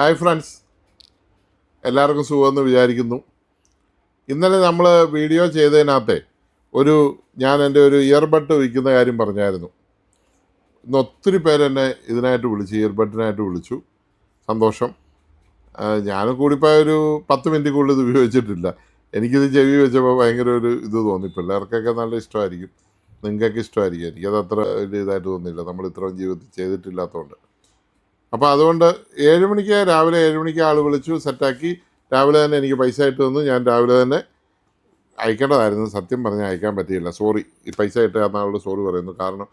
Hi friends. എല്ലാവർക്കും സുഖമെന്ന് വിചാരിക്കുന്നു. ഇന്നലെ നമ്മൾ വീഡിയോ ചെയ്തതിനകത്തെ ഒരു ഞാൻ എന്റെ ഒരു ഇയർബഡ് വിൽക്കുന്ന കാര്യം പറഞ്ഞായിരുന്നു. ഇന്ന് ഒത്തിരി പേരെന്നെ ഇതിനായിട്ട് വിളിച്ചു ഇയർബഡിനായിട്ട് വിളിച്ചു. സന്തോഷം. ഞാൻ കൂടിപ്പോയ ഒരു പത്ത് മിനിറ്റ് കൂടുതൽ ഇത് ഉപയോഗിച്ചിട്ടില്ല. എനിക്കിത് ചെവി വെച്ചപ്പോൾ ഭയങ്കര ഒരു ഇത് തോന്നി. പിള്ളേർക്കൊക്കെ നല്ല ഇഷ്ടമായിരിക്കും. നിങ്ങൾക്കൊക്കെ ഇഷ്ടമായിരിക്കും. എനിക്കത് അത്ര വലിയ ഇതായിട്ട് തോന്നിയില്ല. നമ്മൾ ഇത്രയും ജീവിതത്തിൽ ചെയ്തിട്ടില്ലാത്തതുകൊണ്ട്. അപ്പോൾ അതുകൊണ്ട് ഏഴ് മണിക്ക് രാവിലെ ഏഴ് മണിക്ക് ആൾ വിളിച്ചു സെറ്റാക്കി രാവിലെ തന്നെ എനിക്ക് പൈസ ഇട്ട് തന്നു. ഞാൻ രാവിലെ തന്നെ അയക്കേണ്ടതായിരുന്നു. സത്യം പറഞ്ഞാൽ അയക്കാൻ പറ്റിയില്ല. സോറി ഈ പൈസ ഇട്ട് തന്ന ആളോട് സോറി പറയുന്നു. കാരണം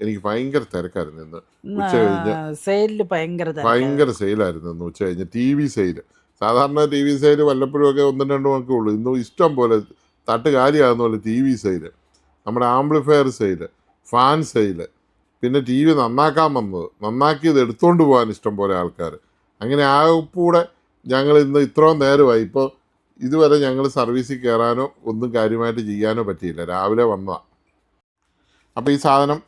എനിക്ക് ഭയങ്കര തിരക്കായിരുന്നു ഇന്ന്. ഉച്ച കഴിഞ്ഞ് സെയിലിൽ ഭയങ്കര സെയിലായിരുന്നു ഇന്ന് ഉച്ച കഴിഞ്ഞ്. ടി വി സെയിൽ സാധാരണ ടി വി സെയിൽ വല്ലപ്പോഴും ഒക്കെ ഒന്നും രണ്ടും ഒക്കെ ഉള്ളൂ. ഇന്നും ഇഷ്ടം പോലെ തട്ട് കാര്യമാകുന്ന പോലെ ടി വി സെയിൽ നമ്മുടെ ആംപ്ലിഫയർ സെയിൽ ഫാൻ സെയിൽ പിന്നെ ടി വി നന്നാക്കാൻ വന്നത്. നന്നാക്കിയത് എടുത്തുകൊണ്ട് പോകാൻ ഇഷ്ടം പോലെ ആൾക്കാർ അങ്ങനെ ആ കൂടെ ഞങ്ങൾ ഇന്ന് ഇത്രയും നേരമായി. ഇപ്പോൾ ഇതുവരെ ഞങ്ങൾ സർവീസിൽ കയറാനോ ഒന്നും കാര്യമായിട്ട് ചെയ്യാനോ പറ്റിയില്ല. രാവിലെ വന്നതാണ് അപ്പോൾ ഈ സാധനം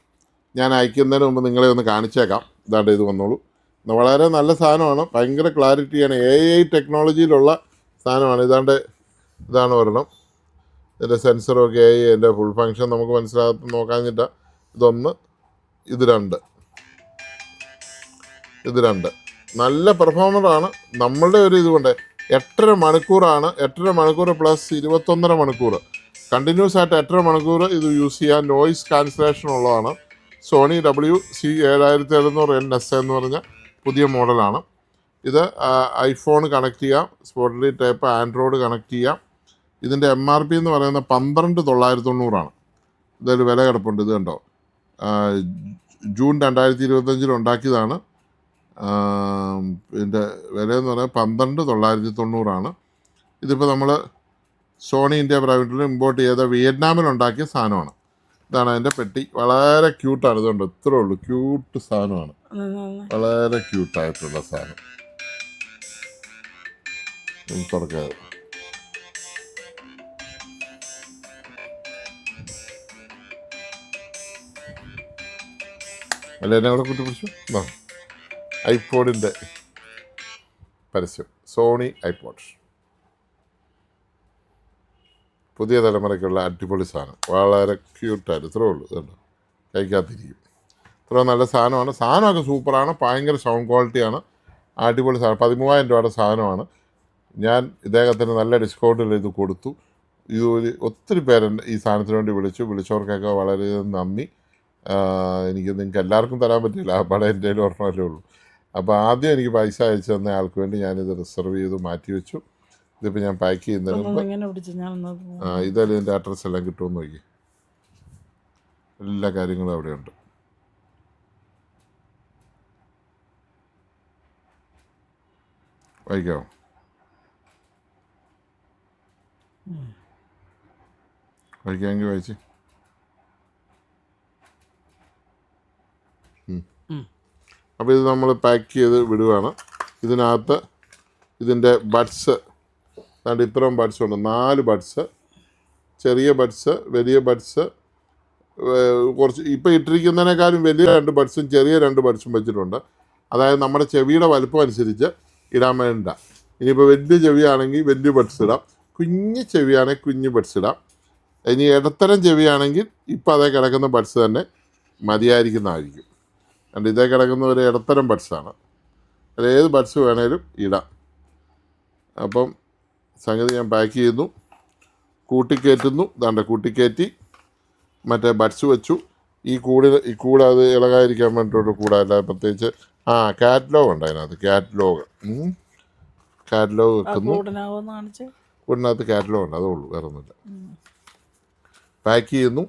ഞാൻ അയക്കുന്നതിന് മുമ്പ് നിങ്ങളെ ഒന്ന് കാണിച്ചേക്കാം. ഇതാണ്ട് ഇത് വന്നോളൂ. വളരെ നല്ല സാധനമാണ്. ഭയങ്കര ക്ലാരിറ്റിയാണ് എ ഐ ടെക്നോളജിയിലുള്ള സാധനമാണ്. ഇതാണ്ട് ഇതാണ് ഒരെണ്ണം. ഇതിന്റെ സെൻസറൊക്കെ ആയി എന്റെ ഫുൾ ഫങ്ഷൻ നമുക്ക് മനസ്സിലാകും നോക്കാഞ്ഞിട്ടാണ് ഇതൊന്ന് ഇത് രണ്ട്. ഇത് രണ്ട്. നല്ല പെർഫോമറാണ് നമ്മളുടെ ഒരു ഇതുകൊണ്ട് എട്ടര മണിക്കൂറാണ്. എട്ടര മണിക്കൂർ പ്ലസ് ഇരുപത്തൊന്നര മണിക്കൂർ. കണ്ടിന്യൂസ് ആയിട്ട് എട്ടര മണിക്കൂർ ഇത് യൂസ് ചെയ്യാൻ നോയിസ് കാൻസലേഷൻ ഉള്ളതാണ്. സോണി ഡബ്ല്യു സി ഏഴായിരത്തി എഴുന്നൂറ് എൻ എസ് എന്ന് പറഞ്ഞ പുതിയ മോഡലാണ്. ഇത് ഐഫോൺ കണക്ട് ചെയ്യാം. സ്പോട്ടിലി ടൈപ്പ് ആൻഡ്രോയിഡ് കണക്ട് ചെയ്യാം. ഇതിന്റെ എം ആർ പി എന്ന് പറയുന്നത് പന്ത്രണ്ട് തൊള്ളായിരത്തി തൊണ്ണൂറാണ്. ഇതൊരു വില കിടപ്പുണ്ട് ഇത് കണ്ടോ? ജൂൺ രണ്ടായിരത്തി ഇരുപത്തഞ്ചിൽ ഉണ്ടാക്കിയതാണ് ഇതിന്റെ വില എന്ന് പറയുന്നത് പന്ത്രണ്ട് തൊള്ളായിരത്തി തൊണ്ണൂറാണ്. ഇതിപ്പോൾ നമ്മൾ സോണി ഇന്ത്യ പ്രൈവറ്റിൽ ഇമ്പോർട്ട് ചെയ്ത വിയറ്റ്നാമിൽ ഉണ്ടാക്കിയ സാധനമാണ്. ഇതാണ് അതിന്റെ പെട്ടി. വളരെ ക്യൂട്ടാണ് ഇതുകൊണ്ട് ഇത്രേ ഉള്ളൂ. ക്യൂട്ട് സാധനമാണ്. വളരെ ക്യൂട്ടായിട്ടുള്ള സാധനം. തുറക്കാതെ അല്ല? എന്നെ അവിടെ കൂട്ടി ആ ഐപോഡിന്റെ പരസ്യം. സോണി ഐപോഡ് പുതിയ തലമുറയ്ക്കുള്ള അടിപൊളി സാധനം. വളരെ ക്യൂട്ടായിട്ട്. ഇത്രേ ഉള്ളൂ. ഇതുണ്ട്? കഴിക്കാത്തിരിക്കും ഇത്ര നല്ല സാധനമാണ്. സാധനമൊക്കെ സൂപ്പറാണ്. ഭയങ്കര സൗണ്ട് ക്വാളിറ്റിയാണ്. അടിപൊളി സാധനം. പതിമൂവായിരം രൂപയുടെ സാധനമാണ്. ഞാൻ ഇദ്ദേഹത്തിന് നല്ല ഡിസ്കൗണ്ടിൽ ഇത് കൊടുത്തു. ഇത് ഒത്തിരി പേരെ ഈ സാധനത്തിന് വേണ്ടി വിളിച്ചു. വിളിച്ചവർക്കൊക്കെ വളരെ നന്ദി. എനിക്ക് നിങ്ങൾക്ക് എല്ലാവർക്കും തരാൻ പറ്റില്ല. ആ പടം എന്റെ കയ്യിൽ ഓർമ്മല്ലേ ഉള്ളൂ. അപ്പോൾ ആദ്യം എനിക്ക് പൈസ അയച്ചു തന്ന ആൾക്ക് വേണ്ടി ഞാനിത് റിസർവ് ചെയ്ത് മാറ്റി വെച്ചു. ഇതിപ്പോൾ ഞാൻ പാക്ക് ചെയ്യുന്ന ആ, ഇതായാലും ഇതിന്റെ അഡ്രസ്സ് എല്ലാം കിട്ടുമെന്ന് നോക്കി. എല്ലാ കാര്യങ്ങളും അവിടെയുണ്ട്. വായിക്കാമോ വായിക്കാമെങ്കിൽ വായിച്ച്. അപ്പോൾ ഇത് നമ്മൾ പാക്ക് ചെയ്ത് വിടുകയാണ് ഇതിനകത്ത് ഇതിന്റെ ബഡ്സ് അതുകൊണ്ട് ഇത്രയും ബഡ്സ് ഉണ്ട്. നാല് ബഡ്സ് ചെറിയ ബഡ്സ് വലിയ ബഡ്സ് കുറച്ച് ഇപ്പോൾ ഇട്ടിരിക്കുന്നതിനേക്കാളും വലിയ രണ്ട് ബഡ്സും ചെറിയ രണ്ട് ബഡ്സും വെച്ചിട്ടുണ്ട്. അതായത് നമ്മുടെ ചെവിയുടെ വലുപ്പം അനുസരിച്ച് ഇടാൻ വേണ്ട. ഇനിയിപ്പോൾ വലിയ ചെവിയാണെങ്കിൽ വലിയ ബഡ്സ് ഇടാം. കുഞ്ഞ് ചെവിയാണെങ്കിൽ കുഞ്ഞ് ബഡ്സ് ഇടാം. ഇനി ഇടത്തരം ചെവിയാണെങ്കിൽ ഇപ്പോൾ അതേ കിടക്കുന്ന ബഡ്സ് തന്നെ മതിയായിരിക്കുന്നതായിരിക്കും. അതുകൊണ്ട് ഇതേ കിടക്കുന്ന ഒരു ഇടത്തരം ബഡ്സാണ് അതിൽ ഏത് ബഡ്സ് വേണേലും ഇടാം. അപ്പം സംഗതി ഞാൻ പാക്ക് ചെയ്യുന്നു. കൂട്ടിക്കയറ്റുന്നു ദാണ്ട കൂട്ടിക്കയറ്റി മറ്റേ ബഡ്സ് വെച്ചു. ഈ കൂടിൽ ഈ കൂട് അത് ഇളകാതിരിക്കാൻ വേണ്ടിയിട്ട് കൂടല്ല പ്രത്യേകിച്ച് ആ കാറ്റലോഗ് ഉണ്ട് അതിനകത്ത്. കാറ്റലോഗ് കാറ്റലോഗ് വെക്കുന്നു. കൂടിനകത്ത് കാറ്റലോഗ് ഉണ്ട്. അതേ ഉള്ളൂ. വേറെ ഒന്നുമില്ല പാക്ക് ചെയ്യുന്നു.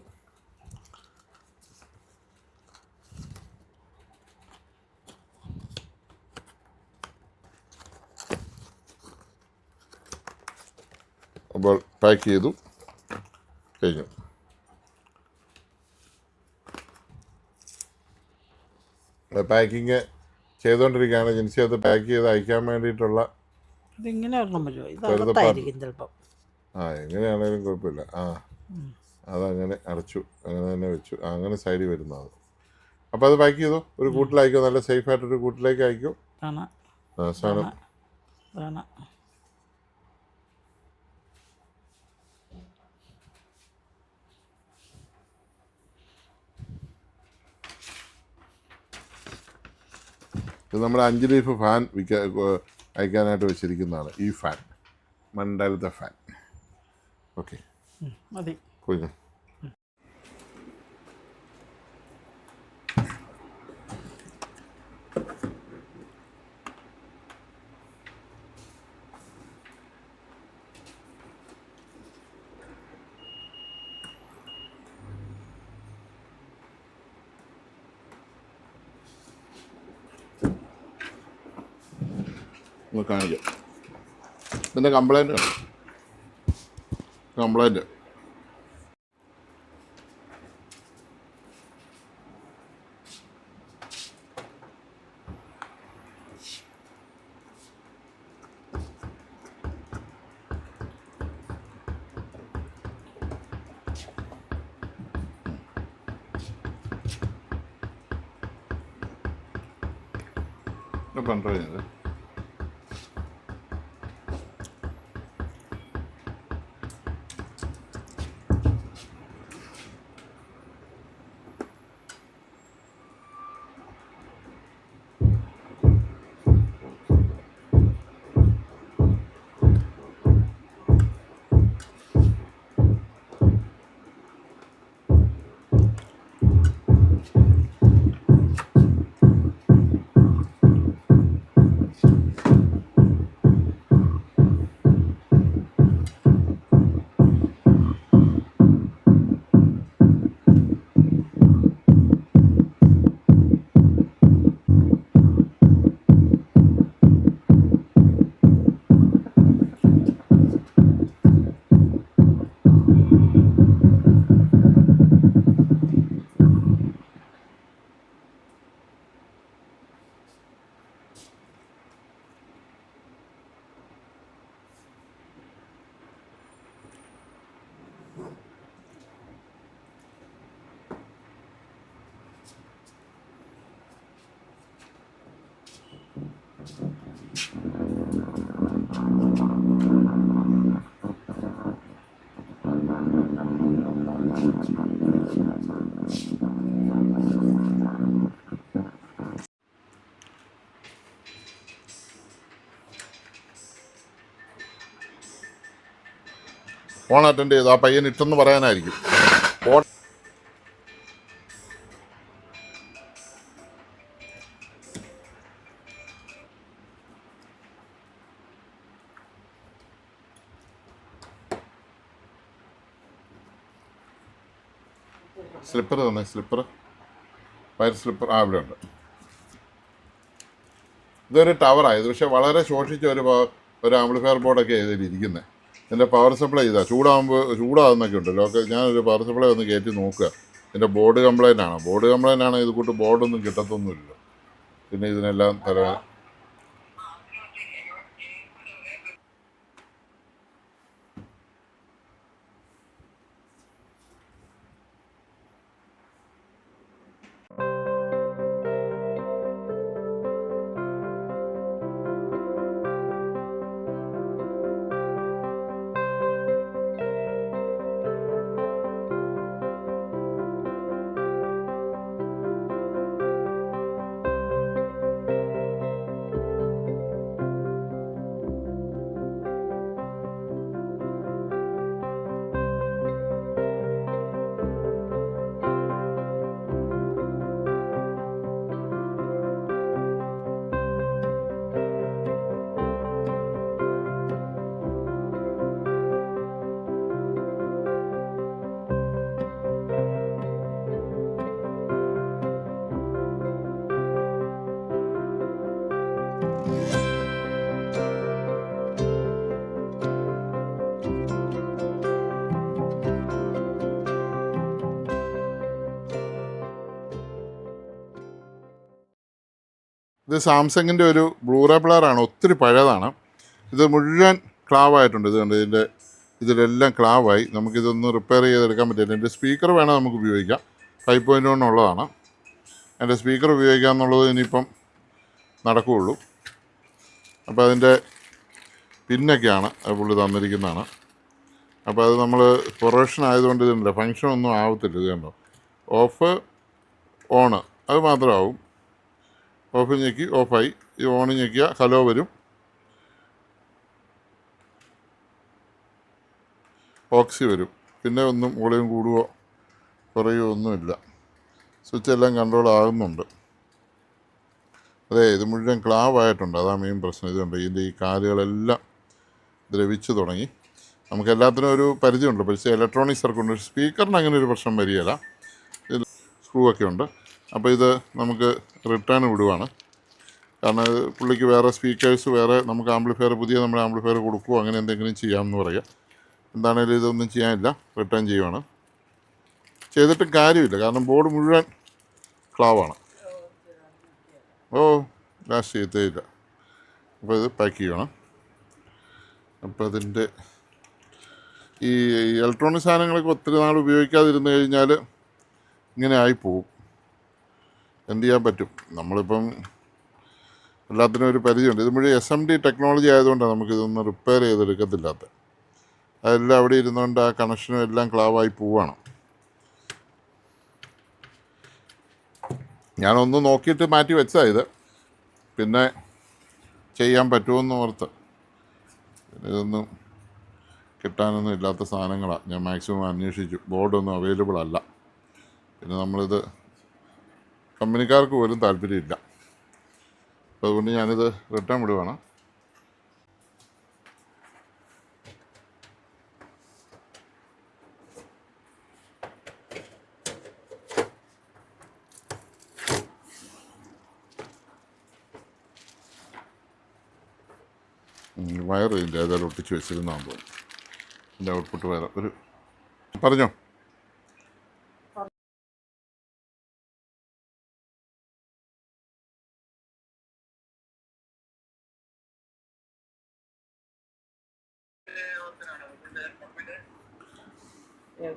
അപ്പോൾ പാക്ക് ചെയ്തു. കഴിഞ്ഞു. പാക്കിങ് ചെയ്തുകൊണ്ടിരിക്കുകയാണ്. ജിൻസി അത് പാക്ക് ചെയ്ത് അയക്കാൻ വേണ്ടിയിട്ടുള്ള ആ എങ്ങനെയാണെങ്കിലും കുഴപ്പമില്ല. ആ അതങ്ങനെ അടച്ചു. അങ്ങനെ തന്നെ വെച്ചു. അങ്ങനെ സൈഡിൽ വരുന്നത് അപ്പോൾ അത് പാക്ക് ചെയ്തോ? ഒരു കൂട്ടിലയക്കോ നല്ല സേഫ് ആയിട്ടൊരു കൂട്ടിലേക്ക് അയക്കോ? ആണ് ഇത് നമ്മുടെ അഞ്ച് ലീഫ് ഫാൻ വിൽക്കാൻ അയക്കാനായിട്ട് വെച്ചിരിക്കുന്നതാണ്. ഈ ഫാൻ. മണ്ടാലത്തെ ഫാൻ. ഓക്കെ. മതി. നമുക്ക് കാണിക്കാം. ഇതിന്റെ കംപ്ലൈന്റ് കംപ്ലൈന്റ് കണ്ടു ഫോൺ അറ്റൻഡ് ചെയ്തു. ആ പയ്യൻ ഇട്ടെന്ന് പറയാനായിരിക്കും. ഫോൺ സ്ലിപ്പർ തന്നെ സ്ലിപ്പർ. വയർ സ്ലിപ്പർ ആ ഇവിടെ ഉണ്ട്. ഇതൊരു ടവറായത് പക്ഷെ വളരെ ശോഷിച്ച ഒരു ഒരു ആംപ്ലിഫയർ ബോർഡൊക്കെ ഇതിൽ ഇതിന്റെ പവർ സപ്ലൈ ഇതാ ചൂടാകുമ്പോൾ ചൂടാകുന്നൊക്കെ ഉണ്ട് ലോക്കൽ ഞാനൊരു പവർ സപ്ലൈ ഒന്ന് കയറ്റി നോക്കുക. എന്റെ ബോർഡ് കംപ്ലൈന്റ് ആണ്. ബോർഡ് കംപ്ലൈന്റ് ആണ് ഇത് കൂട്ട് ബോർഡൊന്നും കിട്ടത്തൊന്നുമില്ല. പിന്നെ ഇതിനെല്ലാം തല ഇത് സാംസങ്ങിന്റെ ഒരു ബ്ലൂറേ പ്ലെയറാണ് ഒത്തിരി പഴയതാണ്. ഇത് മുഴുവൻ ക്ലാവായിട്ടുണ്ട് ഇത് കണ്ട് ഇതിന്റെ ഇതിലെല്ലാം ക്ലാവായി നമുക്കിതൊന്ന് റിപ്പയർ ചെയ്തെടുക്കാൻ പറ്റില്ല. എന്റെ സ്പീക്കർ വേണം നമുക്ക് ഉപയോഗിക്കാം. ഫൈവ് പോയിന്റ് വൺ ഉള്ളതാണ്. എന്റെ സ്പീക്കർ ഉപയോഗിക്കുക എന്നുള്ളത് ഇനിയിപ്പം നടക്കുകയുള്ളൂ. അപ്പോൾ അതിന്റെ പിന്നൊക്കെയാണ് പുള്ളി തന്നിരിക്കുന്നതാണ്. അപ്പോൾ അത് നമ്മൾ പ്രൊഫഷൻ ആയതുകൊണ്ട് ഇതുണ്ട് ഫങ്ഷൻ ഒന്നും ആവത്തില്ല. ഇത് കണ്ടോ? ഓഫ് ഓണ് അത് മാത്രമാവും. ഓഫ് ഞെക്കി ഓഫായി ഈ ഓൺ ഞെക്കിയ ഹലോ വരും. ഓക്സി വരും. പിന്നെ ഒന്നും വോളിയം കൂടുകയോ കുറയുകയോ ഒന്നുമില്ല. സ്വിച്ച് എല്ലാം കൺട്രോൾ ആകുന്നുണ്ട്. അതെ ഇത് മുഴുവൻ ക്ലാവ് ആയിട്ടുണ്ട്. അതാ മെയിൻ പ്രശ്നം. ഇതുണ്ട് ഇതിന്റെ ഈ കാലുകളെല്ലാം ദ്രവിച്ചു തുടങ്ങി. നമുക്ക് എല്ലാത്തിനും ഒരു പരിചയമുണ്ട്. പക്ഷേ ഇലക്ട്രോണിക് സർക്യൂട്ട് സ്പീക്കറിന് അങ്ങനെ ഒരു പ്രശ്നം വരികയില്ല. സ്ക്രൂ ഒക്കെ ഉണ്ട്. അപ്പോൾ ഇത് നമുക്ക് റിട്ടേൺ വിടുവാണ്. കാരണം പുള്ളിക്ക് വേറെ സ്പീക്കേഴ്സ് വേറെ നമുക്ക് ആംപ്ലിഫയർ പുതിയ നമ്മൾ ആംപ്ലിഫയർ കൊടുക്കുമോ അങ്ങനെ എന്തെങ്കിലും ചെയ്യാമെന്ന് പറയുക എന്താണേലും ഇതൊന്നും ചെയ്യാനില്ല. റിട്ടേൺ ചെയ്യുവാണ്. ചെയ്തിട്ട് കാര്യമില്ല. കാരണം ബോർഡ് മുഴുവൻ ക്ലാവാണ് ഓ ലാസ്റ്റ് ചെയ്തേയില്ല അപ്പോൾ ഇത് പാക്ക് ചെയ്യണം അപ്പോൾ അതിന്റെ ഈ ഇലക്ട്രോണിക് സാധനങ്ങളൊക്കെ ഒത്തിരി നാൾ ഉപയോഗിക്കാതിരുന്ന് കഴിഞ്ഞാൽ ഇങ്ങനെ ആയിപ്പോവും എന്ത് ചെയ്യാൻ പറ്റും? നമ്മളിപ്പം എല്ലാത്തിനും ഒരു പരിചയമുണ്ട്. ഇത് മുഴുവൻ എസ് എം ഡി ടെക്നോളജി ആയതുകൊണ്ടാണ് നമുക്കിതൊന്നും റിപ്പയർ ചെയ്തെടുക്കത്തില്ലാത്ത. അതെല്ലാം അവിടെ ഇരുന്നുകൊണ്ട് ആ കണക്ഷനും എല്ലാം ക്ലാവായി പോവാണ്. ഞാനൊന്ന് നോക്കിയിട്ട് മാറ്റി വെച്ചാ ഇത്. പിന്നെ ചെയ്യാൻ പറ്റുമെന്ന് ഓർത്ത്. ഇതൊന്നും കിട്ടാനൊന്നും ഇല്ലാത്ത സാധനങ്ങളാണ് ഞാൻ മാക്സിമം അന്വേഷിച്ചു. ബോർഡൊന്നും അവൈലബിൾ അല്ല. പിന്നെ നമ്മളിത് കമ്പനിക്കാർക്ക് പോലും താല്പര്യമില്ല. അപ്പോൾ അതുകൊണ്ട് ഞാനിത് റിട്ടേൺ വിടുവാണ്. ഇതിന്റെ ഏതായാലും ഒട്ടിച്ച് തോന്നുന്നു. എന്റെ ഔട്ട്പുട്ട് വയർ ഒരു പറഞ്ഞോ?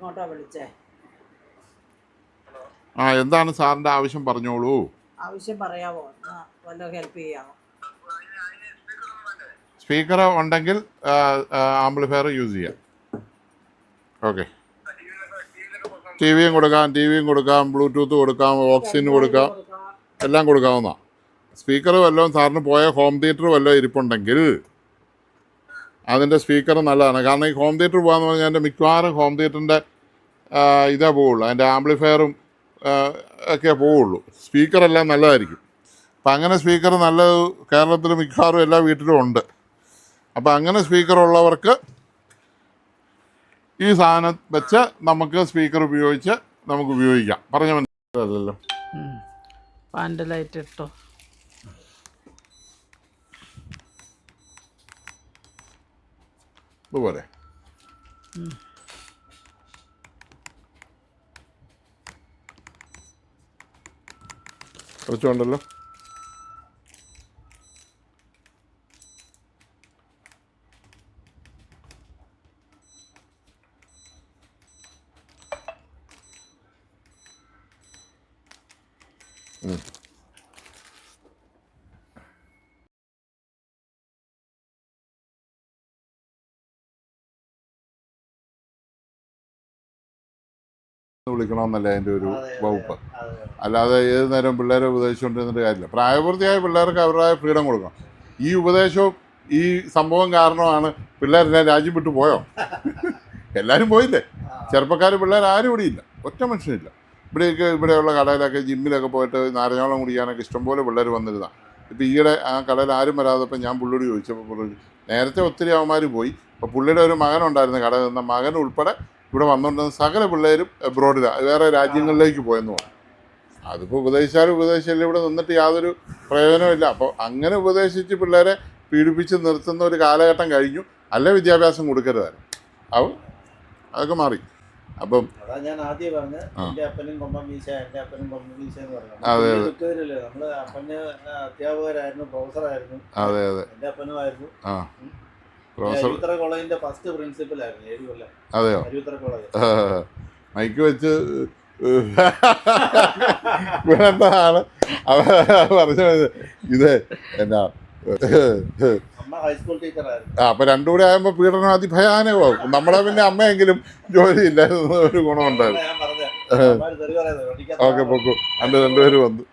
എങ്ങോട്ടാ വിളിച്ചേ. ആ എന്താണ് സാറിന്റെ ആവശ്യം? പറഞ്ഞോളൂ. ആവശ്യം പറയാമോ വല്ല ഹെൽപ്പ് ചെയ്യാമോ സ്പീക്കർ ഉണ്ടെങ്കിൽ ആംപ്ലിഫയർ യൂസ് ചെയ്യാം. ഓക്കെ. ടി വിയും കൊടുക്കാം ടി വിയും കൊടുക്കാം ബ്ലൂടൂത്ത് കൊടുക്കാം ഓക്സിജൻ കൊടുക്കാം എല്ലാം കൊടുക്കാവുന്ന. സ്പീക്കർ വല്ലതും സാറിന് പോയ ഹോം തിയേറ്റർ വല്ലതും ഇരിപ്പുണ്ടെങ്കിൽ അതിന്റെ സ്പീക്കർ നല്ലതാണ്. കാരണം ഈ ഹോം തിയേറ്റർ പോകാന്ന് പറഞ്ഞാൽ എന്റെ മിക്കവാറും ഹോം തിയേറ്ററിന്റെ ഇതേ പോവുള്ളൂ. അതിന്റെ ആംപ്ലിഫയറും ഒക്കെ പോവുള്ളൂ. സ്പീക്കറെല്ലാം നല്ലതായിരിക്കും. അപ്പം അങ്ങനെ സ്പീക്കർ നല്ലത് കേരളത്തിൽ മിക്കവാറും എല്ലാ വീട്ടിലും ഉണ്ട്. അപ്പം അങ്ങനെ സ്പീക്കർ ഉള്ളവർക്ക് ഈ സാധനം വെച്ച് നമുക്ക് സ്പീക്കർ ഉപയോഗിച്ച് നമുക്ക് ഉപയോഗിക്കാം. പറഞ്ഞ മനസ്സിലല്ലോ പാന്റെ ലൈറ്റ് ഇട്ടോ? ഇതുപോലെ. കുറച്ചുണ്ടല്ലോ വിളിക്കണമെന്നല്ല അതിന്റെ ഒരു വകുപ്പ്. അല്ലാതെ ഏത് നേരം പിള്ളേരെ ഉപദേശിച്ചുകൊണ്ടിരുന്നിട്ട് കാര്യമില്ല. പ്രായപൂർത്തിയായ പിള്ളേർക്ക് അവരുടേതായ ഫ്രീഡം കൊടുക്കണം. ഈ ഉപദേശവും ഈ സംഭവം കാരണമാണ് പിള്ളേരെല്ലാം രാജ്യം വിട്ടു പോയോ? എല്ലാവരും പോയില്ലേ? ചെറുപ്പക്കാർ പിള്ളേർ ആരും ഇവിടെ ഇല്ല. ഒറ്റ മനുഷ്യനില്ല. ഇവിടെയൊക്കെ ഇവിടെയുള്ള കടയിലൊക്കെ ജിമ്മിലൊക്കെ പോയിട്ട് നാരഞ്ഞോളം കുടിക്കാനൊക്കെ ഇഷ്ടംപോലെ പിള്ളേർ വന്നിരുന്നതാണ് ഇപ്പം ഈയിടെ ആ കടയിൽ ആരും വരാതപ്പോൾ ഞാൻ പുള്ളിയോട് ചോദിച്ചപ്പോൾ പുള്ളി നേരത്തെ ഒത്തിരി അവന്മാർ പോയി. അപ്പോൾ പുള്ളിയുടെ ഒരു മകനുണ്ടായിരുന്നു കടയിൽ നിന്ന. മകൻ ഉൾപ്പെടെ ഇവിടെ വന്നുകൊണ്ടിരുന്ന സകല പിള്ളേരും എബ്രോഡിലാണ് വേറെ രാജ്യങ്ങളിലേക്ക് പോയെന്ന് പറഞ്ഞു. അതിപ്പോൾ ഉപദേശിച്ചാലും ഉപദേശിച്ചാലും ഇവിടെ നിന്നിട്ട് യാതൊരു പ്രയോജനമില്ല അപ്പോൾ അങ്ങനെ ഉപദേശിച്ച് പിള്ളേരെ പീഡിപ്പിച്ച് നിർത്തുന്ന ഒരു കാലഘട്ടം കഴിഞ്ഞു. അല്ല വിദ്യാഭ്യാസം കൊടുക്കരുതായിരുന്നു. അപ്പം അതൊക്കെ മാറി. അപ്പം ഞാൻ ആദ്യം പറഞ്ഞ. എന്റെ അപ്പനും കൊമ്പം വീശ എന്റെ അപ്പനും കൊമ്പം വീശ എന്ന് പറഞ്ഞു. നമ്മൾ അപ്പന് അധ്യാപകരായിരുന്നു പ്രൊഫസറായിരുന്നു. അതെ അതെ. എന്റെ അപ്പനും ആയിരുന്നു ആ പ്രൊഫസർ കോളേജിന്റെ ഫസ്റ്റ് പ്രിൻസിപ്പൽ ആയിരുന്നു ഏഴ് കൊല്ലം. അതെയോ? കോളേജ്. മൈക്ക് വെച്ച് എന്താണ് പറഞ്ഞത് ഇത് എന്നാ അപ്പൊ രണ്ടും കൂടെ ആകുമ്പോ പീഡനം അതിഭയാനകമാകും നമ്മളെ പിന്നെ അമ്മയെങ്കിലും ജോലി ഇല്ലായിരുന്നു ഒരു ഗുണമുണ്ടായിരുന്നു. ഓക്കെ പൊക്കു. അണ്ട് രണ്ടുപേരും വന്നു.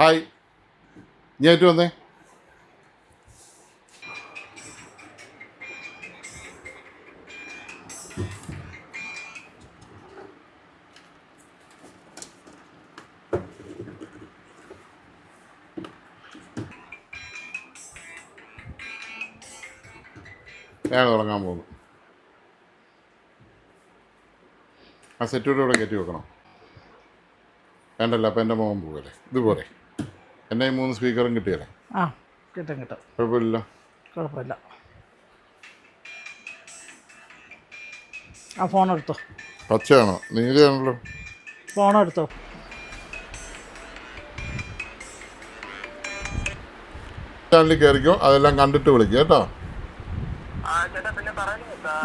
ഹായ്. ഞാറ്റ് വന്നേ. ഞാൻ തുടങ്ങാൻ പോകുന്നു. ആ സെറ്റൂടെ കൂടെ കയറ്റി വെക്കണം. വേണ്ടല്ലോ അപ്പം എന്റെ മോൻ പോകല്ലേ ഇതുപോലെ. എന്നെ മൂന്ന് സ്പീക്കറും കിട്ടിയല്ലേ? ആ കിട്ടും കിട്ടും. കുഴപ്പമില്ല കുഴപ്പമില്ല. ആ ഫോൺ എടുത്തോ. പച്ചയാണോ? നീലയാണല്ലോ. ഫോൺ എടുത്തോ. ചാനലിൽ കയറിക്കോ അതെല്ലാം കണ്ടിട്ട് വിളിക്കുക കേട്ടോ.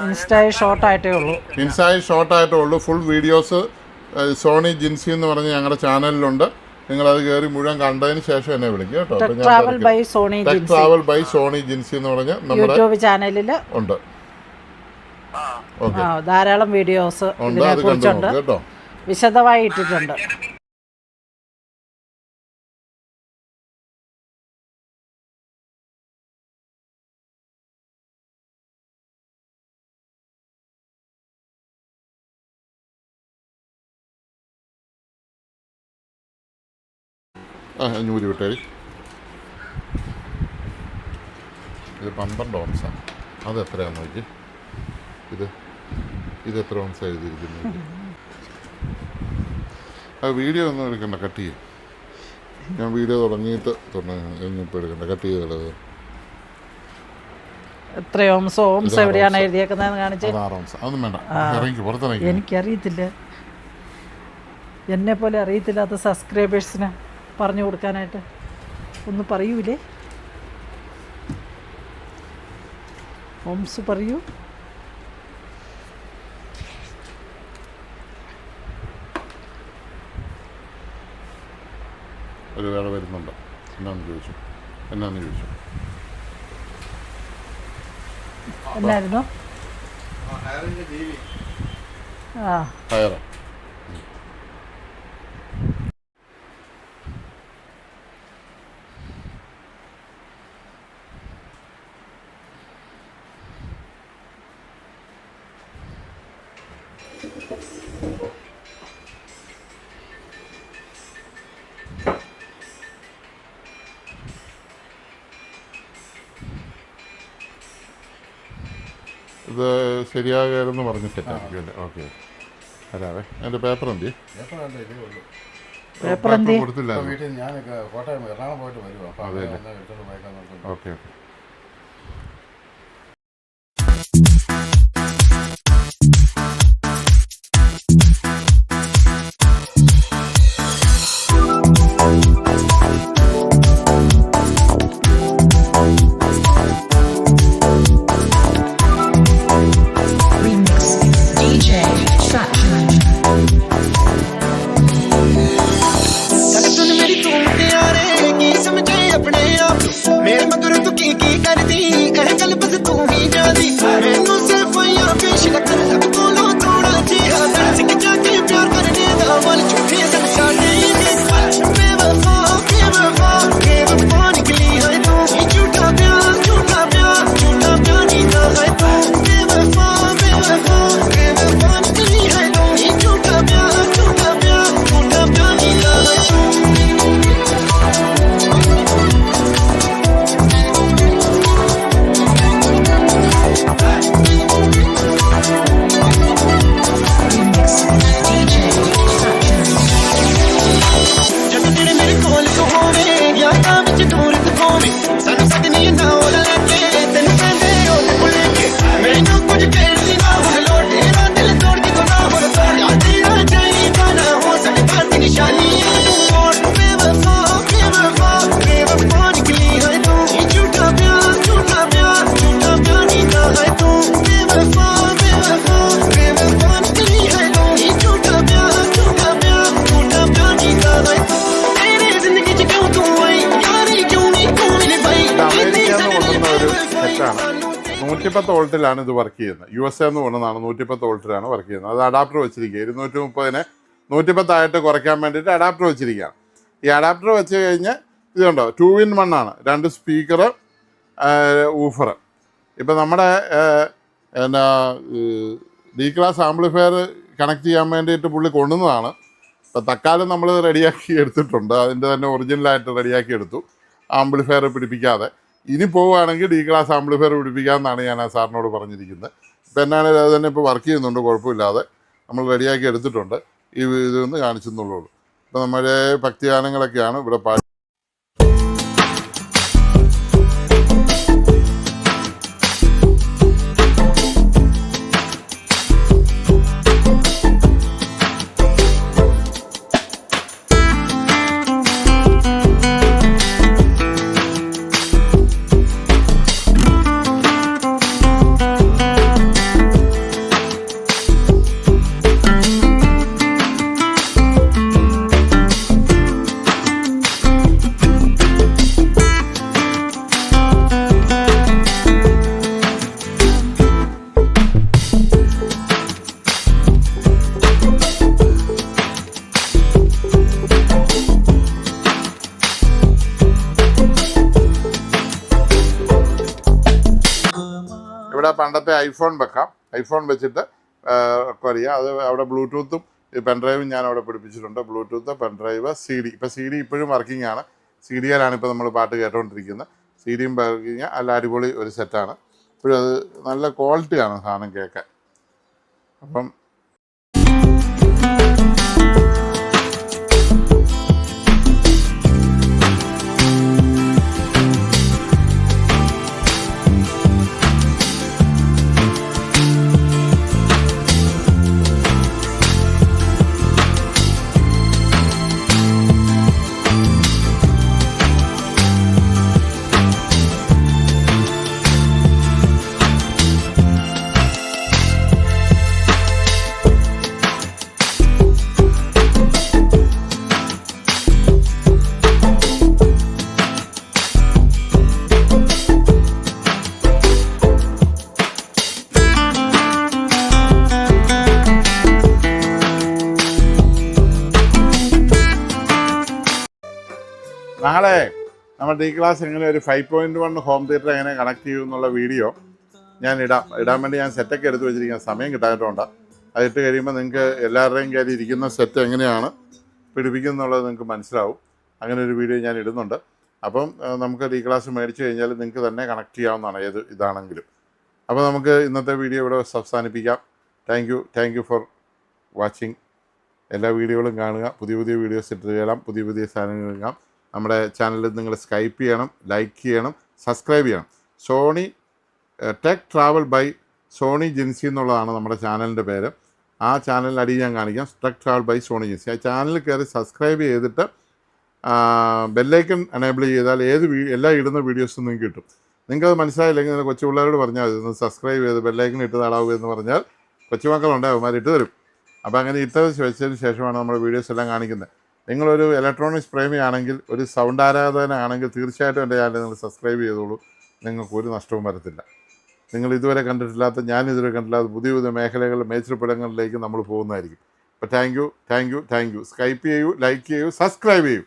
ഇൻസ്റ്റായി ഷോർട്ട് ആയിട്ടേ ഉള്ളൂ. ഇൻസ്റ്റായി ഷോർട്ട് ആയിട്ടേ ഉള്ളൂ. ഫുൾ വീഡിയോസ് സോണി ജിൻസി എന്ന് പറഞ്ഞ് ഞങ്ങളുടെ ചാനലിലുണ്ട് നിങ്ങളത് കയറി മുഴുവൻ കണ്ടതിന് ശേഷം എന്നെ വിളിക്കും കേട്ടോ. Travel by Soni Jinsi travel by Soni Jinsi എന്ന് പറഞ്ഞ നമ്മുടെ യൂട്യൂബ് ചാനലിൽ ഉണ്ട്. ഓക്കെ ആ ധാരാളം വീഡിയോസ് ഉണ്ട് ഇതിനെ അത് കുറിച്ചുണ്ട് കേട്ടോ. വിശദമായി ഇട്ടിട്ടുണ്ട് ആ അഞ്ഞൂറ് വിട്ടേരി ഇത് പന്ത്രണ്ട് ഓൺസാണ് അത് എത്രയാണെന്ന് നോക്കി. ഇത് ഇത് എത്ര ഓൺസ് എഴുതിയിരിക്കുന്നു ആ വീഡിയോ ഒന്നും എടുക്കണ്ട കട്ട് ചെയ്യും. ഞാൻ വീഡിയോ തുടങ്ങിയിട്ട് ഇപ്പോൾ എടുക്കണ്ട കട്ട് ചെയ്ത് എത്ര ഓംസ് ഓംസ് എവിടെയാണ് എഴുതിയേക്കുന്നതെന്ന് കാണിച്ച്? അത് ആറ് ഓൺസ് അതൊന്നും വേണ്ട. ഇറങ്ങി പുറത്തിറങ്ങി എനിക്കറിയത്തില്ല. എന്നെ പോലെ അറിയത്തില്ലാത്ത സബ്സ്ക്രൈബേഴ്സിന് പറഞ്ഞു കൊടുക്കാനായിട്ട് ഒന്ന് പറയൂലേ? ഹോംസ് പറയൂ. ഒരു വേറെ വരുന്നുണ്ട്? എന്നാന്ന് ചോദിച്ചു എന്നാന്ന് ചോദിച്ചു എന്നായിരുന്നു? ആ ഇത് ശരിയാകാരെന്ന് പറഞ്ഞ് സെറ്റായിരിക്കും അല്ലേ? ഓക്കെ. അല്ലാതെ എന്റെ പേപ്പർ എന്തി? പേപ്പർ? കൊടുത്തില്ല ഓക്കെ വീട്ടിൽ करती വോൾട്ടിലാണ് ഇത് വർക്ക് ചെയ്യുന്നത്. യു എസ് എന്ന് കൊണ്ടുവന്നാണ് നൂറ്റിപ്പത്ത് വോൾട്ടിലാണ് വർക്ക് ചെയ്യുന്നത്. അത് അഡാപ്റ്റർ വെച്ചിരിക്കുക. ഇരുന്നൂറ്റി മുപ്പതിനെ നൂറ്റിപ്പത്തായിട്ട് കുറയ്ക്കാൻ വേണ്ടിയിട്ട് അഡാപ്റ്റർ വെച്ചിരിക്കുകയാണ്. ഈ അഡാപ്റ്റർ വെച്ച് കഴിഞ്ഞ് ഇതുണ്ടോ ടു ഇൻ വൺ ആണ്. രണ്ട് സ്പീക്കർ ഊഫർ ഇപ്പം നമ്മുടെ എന്നാ ഡി ക്ലാസ് ആംപ്ലിഫയർ കണക്ട് ചെയ്യാൻ വേണ്ടിയിട്ട് പുള്ളി കൊണ്ടുവന്നതാണ്. അപ്പം തക്കാലം നമ്മൾ റെഡിയാക്കി എടുത്തിട്ടുണ്ട്. അതിന്റെ തന്നെ ഒറിജിനലായിട്ട് റെഡിയാക്കി എടുത്തു. ആംപ്ലിഫയർ പിടിപ്പിക്കാതെ. ഇനി പോവുകയാണെങ്കിൽ ഡി ക്ലാസ് ആംപ്ലിഫയർ പിടിപ്പിക്കാമെന്നാണ് ഞാൻ ആ സാറിനോട് പറഞ്ഞിരിക്കുന്നത്. ഇപ്പം എന്നാണെങ്കിൽ അത് തന്നെ ഇപ്പോൾ വർക്ക് ചെയ്യുന്നുണ്ട് കുഴപ്പമില്ലാതെ. നമ്മൾ റെഡിയാക്കി എടുത്തിട്ടുണ്ട്. ഈ ഇതൊന്ന് കാണിച്ചെന്നുള്ളൂ. ഇപ്പം നമ്മുടെ ഭക്തിഗാനങ്ങളൊക്കെയാണ് ഇവിടെ പാ ഐഫോൺ വെക്കാം. ഐഫോൺ വെച്ചിട്ട് റെക്കോർഡ് അത് അവിടെ ബ്ലൂടൂത്തും പെൻഡ്രൈവും ഞാൻ അവിടെ പിടിപ്പിച്ചിട്ടുണ്ട്. Bluetooth pen drive C D ഇപ്പം സി ഡി ഇപ്പോഴും വർക്കിംഗ് ആണ്. സി ഡിയിലാണ് ഇപ്പോൾ നമ്മൾ പാട്ട് കേട്ടുകൊണ്ടിരിക്കുന്നത് സി ഡിയും വർക്കിംഗ് അല്ല അടിപൊളി ഒരു സെറ്റാണ് ഇപ്പോഴും അത് നല്ല ക്വാളിറ്റിയാണ് സാധനം കേൾക്കാൻ. അപ്പം നമ്മുടെ ഡി ക്ലാസ് എങ്ങനെ ഒരു five point one home theatre എങ്ങനെ കണക്ട് ചെയ്യും എന്നുള്ള വീഡിയോ ഞാൻ ഇടാം. ഇടാൻ വേണ്ടി ഞാൻ സെറ്റൊക്കെ എടുത്ത് വെച്ചിരിക്കുന്ന. സമയം കിട്ടാത്തതുകൊണ്ട് അതിട്ട് കഴിയുമ്പോൾ നിങ്ങൾക്ക് എല്ലാവരുടെയും കയ്യിൽ ഇരിക്കുന്ന സെറ്റ് എങ്ങനെയാണ് പിടിപ്പിക്കുന്നത് എന്നുള്ളത് നിങ്ങൾക്ക് മനസ്സിലാവും. അങ്ങനെ ഒരു വീഡിയോ ഞാൻ ഇടുന്നുണ്ട്. അപ്പം നമുക്ക് ഡി ക്ലാസ് മേടിച്ച് കഴിഞ്ഞാൽ നിങ്ങൾക്ക് തന്നെ കണക്ട് ചെയ്യാവുന്നതാണ് ഏത് ഇതാണെങ്കിലും. അപ്പോൾ നമുക്ക് ഇന്നത്തെ വീഡിയോ ഇവിടെ അവസാനിപ്പിക്കാം. Thank you thank you for watching എല്ലാ വീഡിയോകളും കാണുക. പുതിയ പുതിയ വീഡിയോസ് ഇട്ട് തരാം. പുതിയ പുതിയ സാധനങ്ങൾ കാണാം. നമ്മുടെ ചാനലിൽ നിങ്ങൾ സ്കൈപ്പ് ചെയ്യണം ലൈക്ക് ചെയ്യണം സബ്സ്ക്രൈബ് ചെയ്യണം. Soni tech travel by Soni Jinsi എന്നുള്ളതാണ് നമ്മുടെ ചാനലിന്റെ പേര്. ആ ചാനലിന്റെ അടി ഞാൻ കാണിക്കാം. Tech travel by Soni Jinsi. ആ ചാനൽ കയറി സബ്സ്ക്രൈബ് ചെയ്തിട്ട് ബെല്ലൈക്കൺ എനേബിൾ ചെയ്താൽ ഏത് എല്ലാ ഇടുന്ന വീഡിയോസും നിങ്ങൾക്ക് കിട്ടും. നിങ്ങൾക്കത് മനസ്സിലായില്ലെങ്കിൽ നിങ്ങൾ കൊച്ചു പിള്ളേരോട് പറഞ്ഞാൽ ഒന്ന് സബ്സ്ക്രൈബ് ചെയ്ത് ബെല്ലൈക്കൺ ഇട്ട് തടാവൂ എന്ന് പറഞ്ഞാൽ കൊച്ചുമക്കളുണ്ട് അവന്മാർ ഇട്ട് തരും. അപ്പോൾ അങ്ങനെ ഇട്ടത് വെച്ചതിന് ശേഷമാണ് നമ്മുടെ വീഡിയോസ് എല്ലാം കാണിക്കുന്നത്. നിങ്ങളൊരു ഇലക്ട്രോണിക്സ് പ്രേമിയാണെങ്കിൽ ഒരു സൗണ്ട് ആരാധകനാണെങ്കിൽ തീർച്ചയായിട്ടും എന്റെ ചാനൽ നിങ്ങൾ സബ്സ്ക്രൈബ് ചെയ്തോളൂ. നിങ്ങൾക്ക് ഒരു നഷ്ടവും വരത്തില്ല. നിങ്ങൾ ഇതുവരെ കണ്ടിട്ടില്ലാത്ത ഞാൻ ഇതുവരെ കണ്ടില്ലാത്ത പുതിയ പുതിയ മേഖലകളിൽ മേച്ചിൽപ്പിടങ്ങളിലേക്ക് നമ്മൾ പോകുന്നതായിരിക്കും. അപ്പോൾ thank you thank you thank you Skype ചെയ്യൂ ലൈക്ക് ചെയ്യൂ സബ്സ്ക്രൈബ് ചെയ്യൂ.